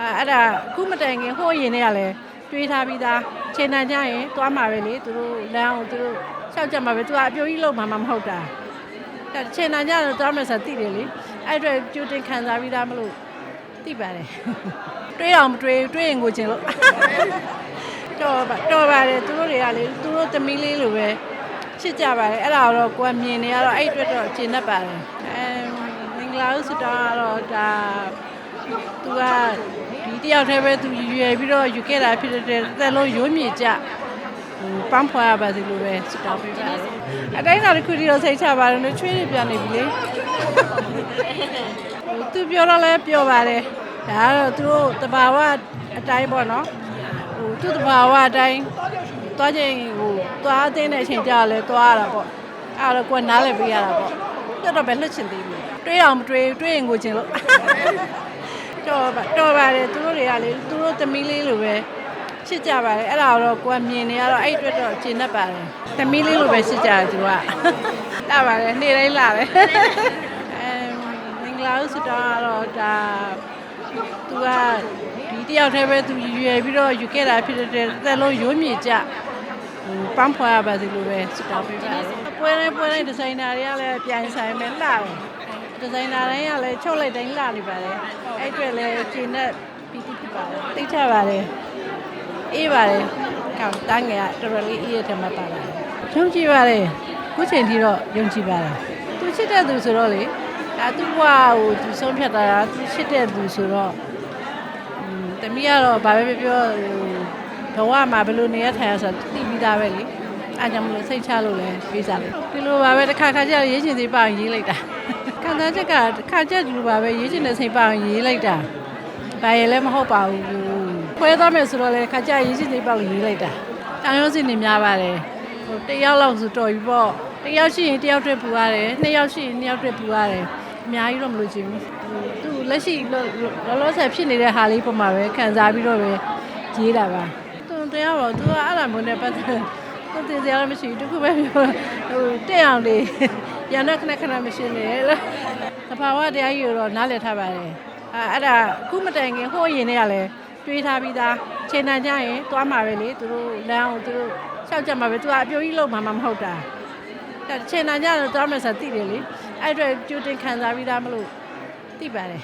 အဲအဲ့ဒါအခုမတိုင်ခင်ဟိုးရင်တွေကလည်းတွေးထားပြီးသားချိန်တန်ကြရင်သွားမှာပဲလေသူတို့လမ်းအောင်သူတို့ရှောက်ကြမှာပဲသူကအပြိုကြီးလုံးမှာမမဟုတ်တာအဲ့ချိန်တန်ကြတော့သွားမယ်ဆိုသိတယ်လေအဲ့အတွက်ကြိုတင်ခံစားပြီးသားမလို့သိပါတယ်တွေးအောင်မတွေးတွေးရင်ကိုချင်လို့တော်ပါတော်ပါတယ်သူတို့တွေကလေသူတို့သမီးလေးလိုပဲချစ်ကြပါတယ်အဲ့ဒါတော့ကိုယ်မြင်နေရတော့အဲ့အတွက်တော့ကျေနပ်ပါတယ်အဲမင်္ဂလာဥစတောင်းကတော့ဒါ သူကဒီတယောက်တည်းပဲသူရွယ်ပြီးတော့ယူခဲ့တာဖြစ်တဲ့အတွက်တစ်သက်လုံးရုံးမြေကြဟိုပန်းဖွာရပါစေလို့ပဲစတောင်းပေးပါတယ်အတိုင်းသာတစ်ခုတည်းတော့စိတ်ချပါတယ်လို့ချွေးနေပြန်နေပြီလေဟိုသူပြောတော့လဲပြောပါတယ်ဒါကတော့သူတို့တဘာဝအတိုင်းပေါ့နော်ဟိုသူ့တဘာဝအတိုင်းသွားချိန်ဟိုသွားအသိတဲ့အချိန်ကြာလဲသွားရတာပေါ့အဲ့တော့ကိုယ်နားလည်ပေးရတာပေါ့တော်တော့ပဲလွတ်ချင်သေးဘူးတွေးအောင်မတွေးတွေးရင်ကိုချင်လို့ တော်ပါတော်ပါတယ်သူတို့တွေကလေသူတို့သမီးလေးလိုပဲချစ်ကြပါတယ်အဲ့ဒါတော့ကိုယ်မြင်နေရတော့အဲ့အတွက်တော့ကျေနပ်ပါတယ်သမီးလေးလိုပဲချစ်ကြတယ်သူကလာပါတယ်နေ့တိုင်းလာတယ်အဲမင်္ဂလာဥစတောင်းကတော့ဒါသူကဒီတယောက်တည်းပဲသူရွယ်ပြီးတော့ယူခဲ့တာဖြစ်တဲ့အတွက်တစ်သက်လုံးရုံးမြေကြဟိုပန်းဖွာရပါစေလို့ပဲစတောင်းပေးပါတယ်ပွဲတိုင်းပွဲတိုင်းဒီဇိုင်နာတွေကလည်းပြိုင်ဆိုင်ပဲလှတယ် ဒီဇိုင်နာတိုင်းကလည်းချုပ်လိုက်တိုင်းလှနေပါတယ်အဲ့အတွက်လည်းခြေနဲ့ပီတိဖြစ်ပါတယ်သိချပါတယ်အေးပါတယ်ကောင်တန်းငယ်ကတော်တော်လေးအေးရတဲ့မှာပါလာတယ်ယုံကြည်ပါတယ်ခုချိန်ထိတော့ယုံကြည်ပါတယ်သူချစ်တဲ့သူဆိုတော့လေဒါသူ့ဘဝကိုသူဆုံးဖြတ်တာကသူချစ်တဲ့သူဆိုတော့อืมတမီးကတော့ဘာပဲပြောပြောဟိုဘဝမှာဘယ်လိုနေရထိုင်ရဆိုတာသိပြီးသားပဲလေအားကြောင့်မလို့စိတ်ချလို့လည်းပြေးစားတယ်ဒီလိုပါပဲတစ်ခါခါကျရေးချင်သေးပါအောင်ရေးလိုက်တာ ခံစားချက်ကတစ်ခါကျဒီလိုပါပဲရေးချင်တဲ့စိတ်ပါအောင်ရေးလိုက်တာဘာရလည်းမဟုတ်ပါဘူးခွဲသွားမယ်ဆိုတော့လေခါကျရေးချင်သေးပါအောင်ရေးလိုက်တာတောင်ရုံးစင်နေများပါတယ်ဟိုတစ်ယောက်လောက်ဆိုတော်ပြီပေါ့တစ်ယောက်ရှိရင်တစ်ယောက်တည်းပူရတယ်နှစ်ယောက်ရှိရင်နှစ်ယောက်တည်းပူရတယ်အများကြီးတော့မလို့ချင်ဘူးသူလက်ရှိလောလောလောဆယ်ဖြစ်နေတဲ့ဟာလေးပုံမှာပဲခံစားပြီးတော့ပဲရေးတာပါသူတရားတော့သူကအဲ့လိုမျိုးနဲ့ပတ်သက်သူတင်စရာလည်းမရှိဘူးတခုပဲပြောဟိုတက်အောင်လေး ရန်တဲ့ခဏခဏမရှိနေလို့သဘာဝတရားကြီးကိုတော့နားလည်ထားပါတယ်အဲအဲ့ဒါအခုမတိုင်ခင်ဟိုးရင်တွေကလည်းတွေးထားပြီးသားချိန်တန်ကြရင်သွားမှာပဲလေသူတို့လမ်းအောင်သူတို့ရှောက်ကြမှာပဲသူကအပြိုကြီးလုံးမှာမဟုတ်တာအဲ့ချိန်တန်ကြတော့သွားမယ်ဆိုသိတယ်လေအဲ့အတွက်ကြိုတင်ခံစားပြီးသားမလို့သိပါတယ်